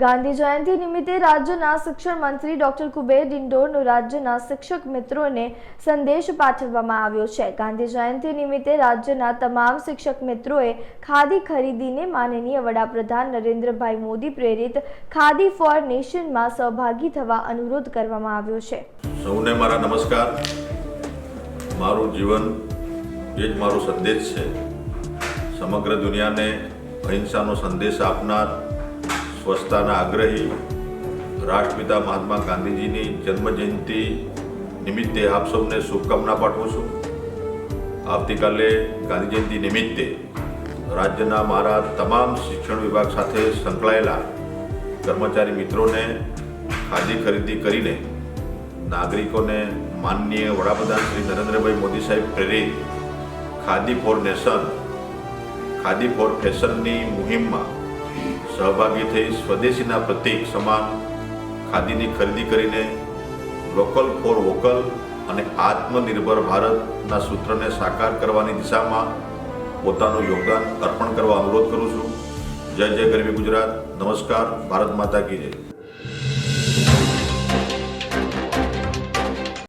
ગાંધી જયંતિ નિમિત્તે રાજ્યના શિક્ષણ મંત્રી ડોક્ટર કુબેર ડિંડોરનો રાજ્યના શિક્ષક મિત્રોને સંદેશ પાઠવવામાં આવ્યો છે. ગાંધી જયંતિ નિમિત્તે રાજ્યના તમામ શિક્ષક મિત્રોએ ખાદી ખરીદીને માનનીય વડાપ્રધાન નરેન્દ્રભાઈ મોદી પ્રેરિત ખાદી ફોર નેશનમાં સહભાગી થવા અનુરોધ કરવામાં આવ્યો છે. સૌને મારા નમસ્કાર. મારું જીવન એ જ મારો સંદેશ છે. સમગ્ર દુનિયાને અહિંસાનો સંદેશ આપનાર સ્વચ્છતાના આગ્રહી રાષ્ટ્રપિતા મહાત્મા ગાંધીજીની જન્મજયંતિ નિમિત્તે આપ સૌને શુભકામના પાઠવું છું. આવતીકાલે ગાંધી જયંતિ નિમિત્તે રાજ્યના મારા તમામ શિક્ષણ વિભાગ સાથે સંકળાયેલા કર્મચારી મિત્રોને ખાદી ખરીદી કરીને નાગરિકોને માનનીય વડાપ્રધાન શ્રી નરેન્દ્રભાઈ મોદી સાહેબ પ્રેરિત khadi for nation, khadi for ફેશનની મુહિમમાં સહભાગી થઈ સ્વદેશીના પ્રતિક સમાન ખાદીની ખરીદી કરીને લોકલ ફોર વોકલ અને આત્મનિર્ભર ભારતના સૂત્રને સાકાર કરવાની દિશામાં પોતાનું યોગદાન અર્પણ કરવા અનુરોધ કરું છું. જય જય ગરવી ગુજરાત. નમસ્કાર. ભારત માતા કી જય.